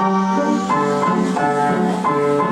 Thank you.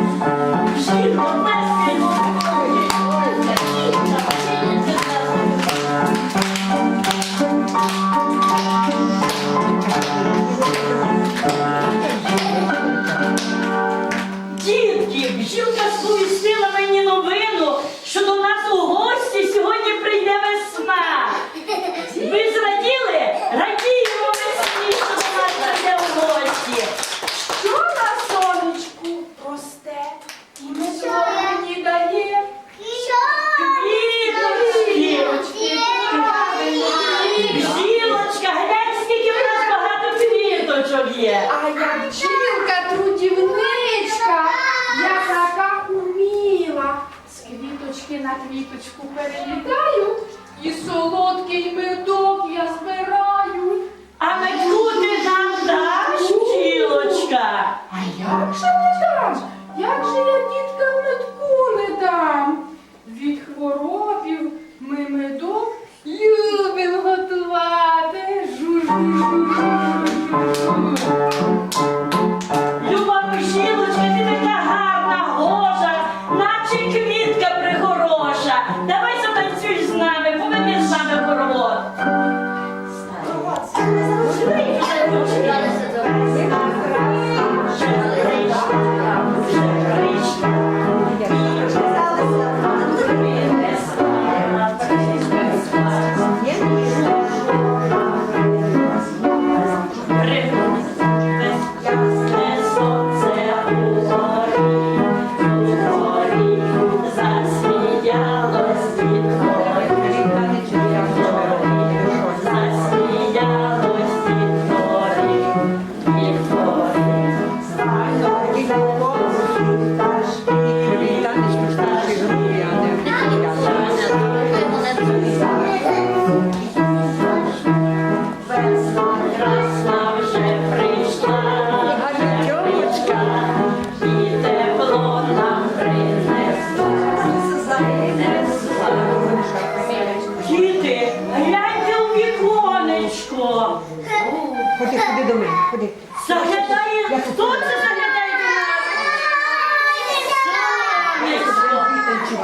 Ходи. Заглядає, хто це заглядає до нас?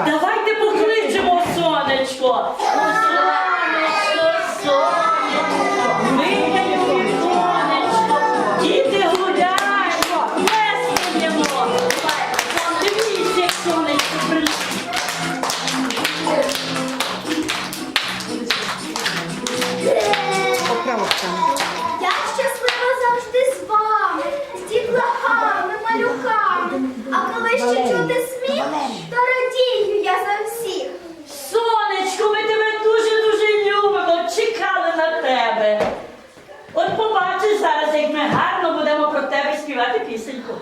Давайте покличемо сонечко. О, сонечко, сонечко. Діти гуляємо, веселимо. Дивіться, як сонечко ese hijo.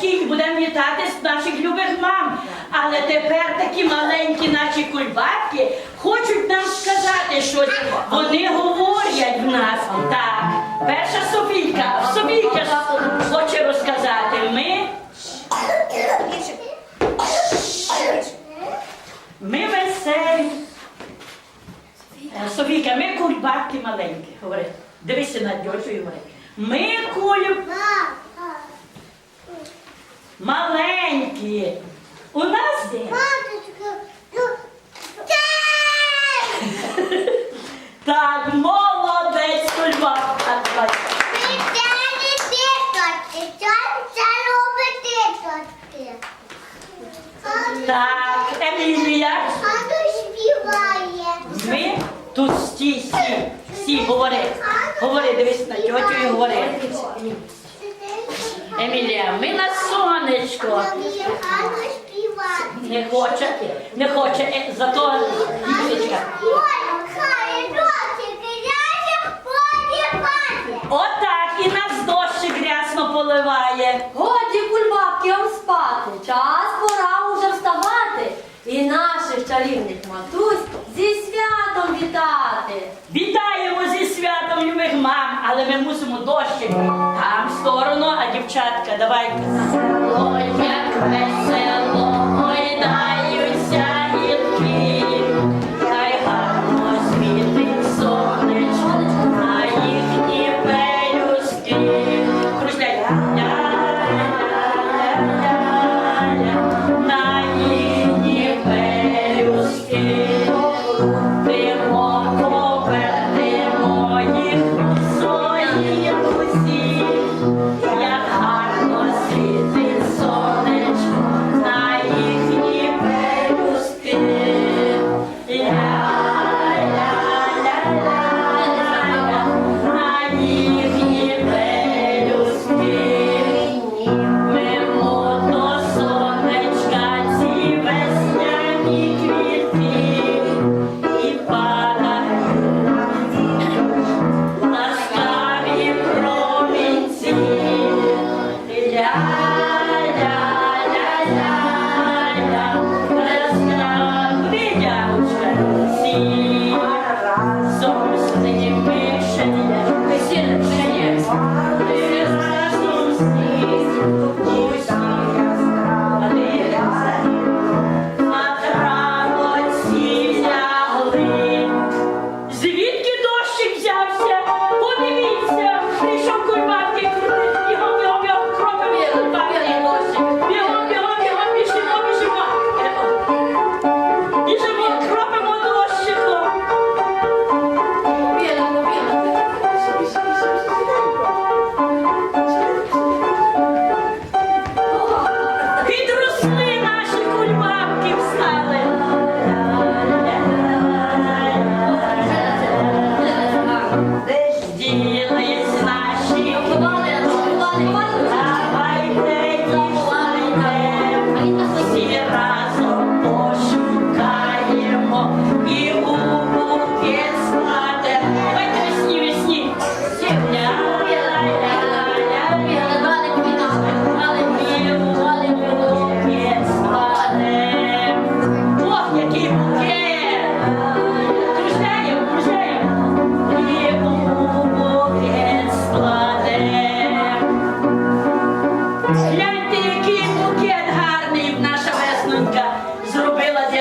діточки будемо вітати наших любих мам. Але тепер такі маленькі наші кульбабки хочуть нам сказати, що вони говорять в нас. Так, перша Софійка, Софійка хоче розказати. Ми ми веселі. Софійка, ми кульбабки маленькі. Говори. Дивися на дьочу і говорить. Ми куль маленькі. У нас так молодець кульба. Так, Емілія. А то співає. Ми тут стій, стій, стій, говори. Говори, дивись на тьотю і говори. Е, зато дівчинка. Отак і нас дощик грязно поливає. Годі кульбабки вам спати. Час пора уже вставати. І наших чарівних матусь зі святом вітати. Вітаємо зі святом любих мам, але ми мусимо дощик. Там в сторону, а дівчатка, давайте. Лоя весело.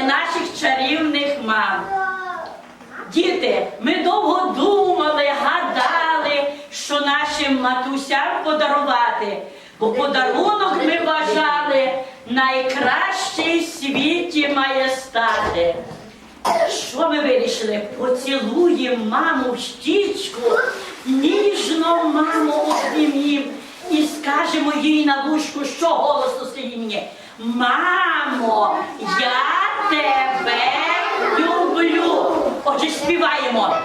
Наших чарівних мам. Діти, ми довго думали, гадали, що нашим матусям подарувати, бо подарунок ми вважали найкращий в світі має стати. Що ми вирішили? Поцілуємо маму в щічку, ніжно маму обнімім і скажемо їй на вушку, що голосно скажіть мені. Мамо, я тебе люблю. Отже, співаємо.